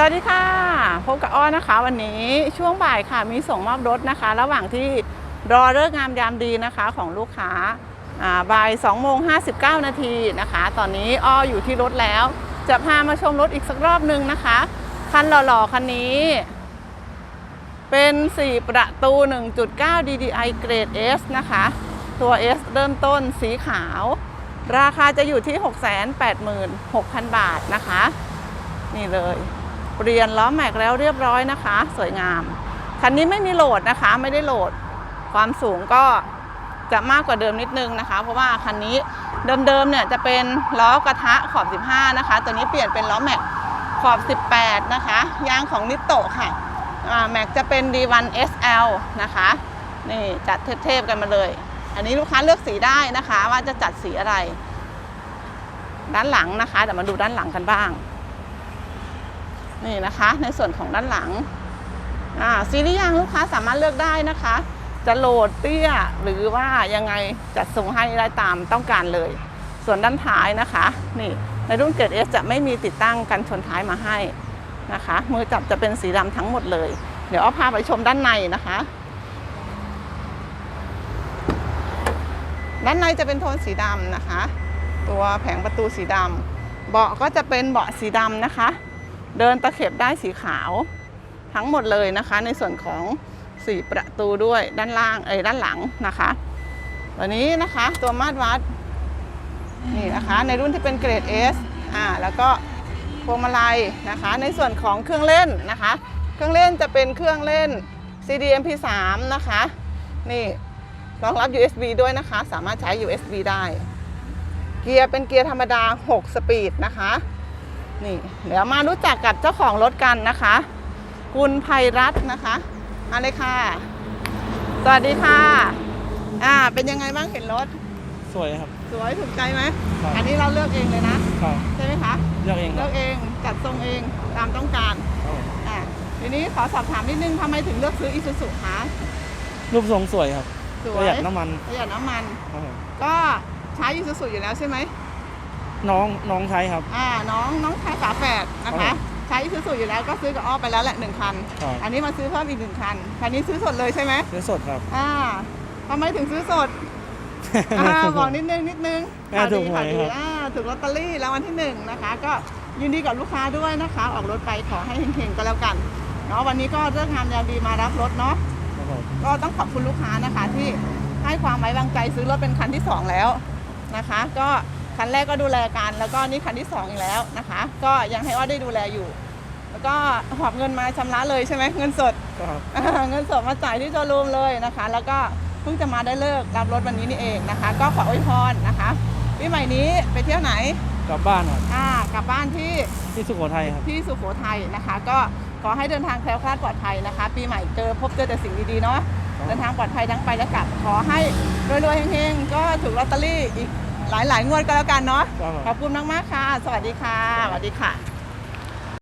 สวัสดีค่ะ พบกับอ้อนะคะ วันนี้ช่วงบ่ายค่ะมีส่งมอบรถนะคะ ระหว่างที่รอเลิกงามยามดีนะคะของลูกค้าอ่าบ่าย2โมง59 นาทีนะคะ ตอนนี้อ้ออยู่ที่รถแล้ว จะพามาชมรถอีกสักรอบหนึ่งนะคะ คันหล่อๆ คันนี้ เป็น 4 ประตู 1.9 DDI เกรด S นะคะ ตัว S เริ่มต้นสีขาว ราคาจะอยู่ที่ 686,000 บาทนะคะ นี่เลย เปลี่ยนล้อแม็กแล้วเรียบร้อยนะคะ สวยงาม คันนี้ไม่มีโหลดนะคะ ไม่ได้โหลด ความสูงก็จะมากกว่าเดิมนิดนึงนะคะ เพราะว่าคันนี้เดิมๆเนี่ยจะเป็นล้อกระทะขอบ 15 นะคะ ตัวนี้เปลี่ยนเป็นล้อแม็กขอบ 18 นะคะ ยางของนิโตะค่ะแม็กจะเป็น D1 SL นะคะนี่จัดเทพๆกันมาเลย อันนี้ลูกค้าเลือกสีได้นะคะ ว่าจะจัดสีอะไร ด้านหลังนะคะเดี๋ยวมาดูด้านหลังกันบ้าง นี่นะคะในส่วนของด้านหลังอ่าซีรีส์ยางลูกค้าสามารถเลือกได้นะคะ จะโหลดเตี้ยหรือว่ายังไงจัดส่งให้ได้ตามต้องการเลย ส่วนด้านท้ายนะคะ นี่ในรุ่นเกรด S จะไม่มีติดตั้งกันชนท้ายมาให้นะคะ มือจับจะเป็นสีดำทั้งหมดเลย เดี๋ยวเอาพาไปชมด้านในนะคะ ด้านในจะเป็นโทนสีดำนะคะ ตัวแผงประตูสีดำเบาะก็จะเป็นเบาะสีดำนะคะ เดินตะเข็บได้สีขาวทั้งหมดเลยนะคะ ในส่วนของสี่ประตูด้วยด้านล่างเอ้ยด้านหลังนะคะตัวนี้นะคะตัวมาตรวัดนี่นะคะในรุ่นที่เป็นเกรด S อ่าแล้วก็พวงมาลัยนะคะ ในส่วนของเครื่องเล่นนะคะ เครื่องเล่นจะเป็นเครื่องเล่น CD MP3 นะคะนี่รองรับ USB ด้วยนะคะ สามารถใช้ USB ได้ เกียร์เป็นเกียร์ธรรมดา 6 สปีดนะคะ นี่เดี๋ยวมารู้จักกับเจ้าของรถกันนะคะ คุณไพรัตน์นะคะมาเลยค่ะ สวัสดีค่ะ อ่า เป็นยังไงบ้างเห็นรถ สวยครับ สวยถูกใจไหมครับอันนี้เราเลือกเองเลยนะ ครับใช่ไหมคะ เลือกเองคเลืรัอบกเองจัดทรงเองตามต้องการ ครับผมอ่าทีนี้ขอสอบถามนิดนึงทำไมถึงเลือกซื้ออีซูซุคะรูปทรงสวยครับสวประยหยัดน้ำมันประหยัดน้ำมัน ครับผมก็ใช้อีซูซุอยู่แล้วใช่ไหม น้องน้องใช้ครับ อ่าน้องน้องชายฝาแฝดนะครัคะบใช้อีซูซุอยู่แล้วก็ซื้อกับอ้อไปแล้วแหละหนึ่งคัน ครับ อันนี้มาซื้อเพิ่มอีกหนึ่งคันคันนี้ซื้อสดเลยใช่ไหมซื้อสดครับ อ่าทำไมถึงซื้อสด อ่าบอกนิดนึงนิดนึงแม่ถูกหวยข่าวดีครับ อ่าถูกลอตเตอรี่รางวัลที่หนึ่งนะคะ ก็ยินดีกับลูกค้าด้วยนะคะ ออกรถไปขอให้เฮงๆก็แล้วกันเนาะวันนี้ก็เรื่องงามยามดีมารับรถเนาะครับผมก็ต้องขอบคุณลูกค้านะคะที่ให้ความไว้วางใจซื้อรถเป็นคันที่สองแล้วนะคะ ก็ คันแรกก็ดูแลกัน แล้วก็นี่คันที่สองอีกแล้วนะคะ ก็ยังให้อ้อได้ดูแลอยู่ แล้วก็หอบเงินมาชำระเลยใช่ไหมเงินสด ครับอ่าเงินสดมาจ่ายที่โชว์รูมเลยนะคะ แล้วก็เพิ่งจะมาได้เลิกรับรถวันนี้นี่เองนะคะ ก็ขออวยพรนะคะปีใหม่นี้ไปเที่ยวไหนกลับบ้านครับอ่ากลับบ้านที่ที่สุโขทัยครับ ที่สุโขทัยนะคะ ก็ขอให้เดินทางแคล้วคลาดปลอดภัยนะคะ ปีใหม่เจอพบเจอแต่สิ่งดีๆเนาะครับเดินทางปลอดภัยทั้งไปและกลับขอให้รวยๆเฮงๆก็ถูกลอตเตอรี่อีก หลายๆงวดก็แล้วกันเนาะ ครับผม ขอบคุณมากๆค่ะ สวัสดีค่ะ สวัสดีค่ะ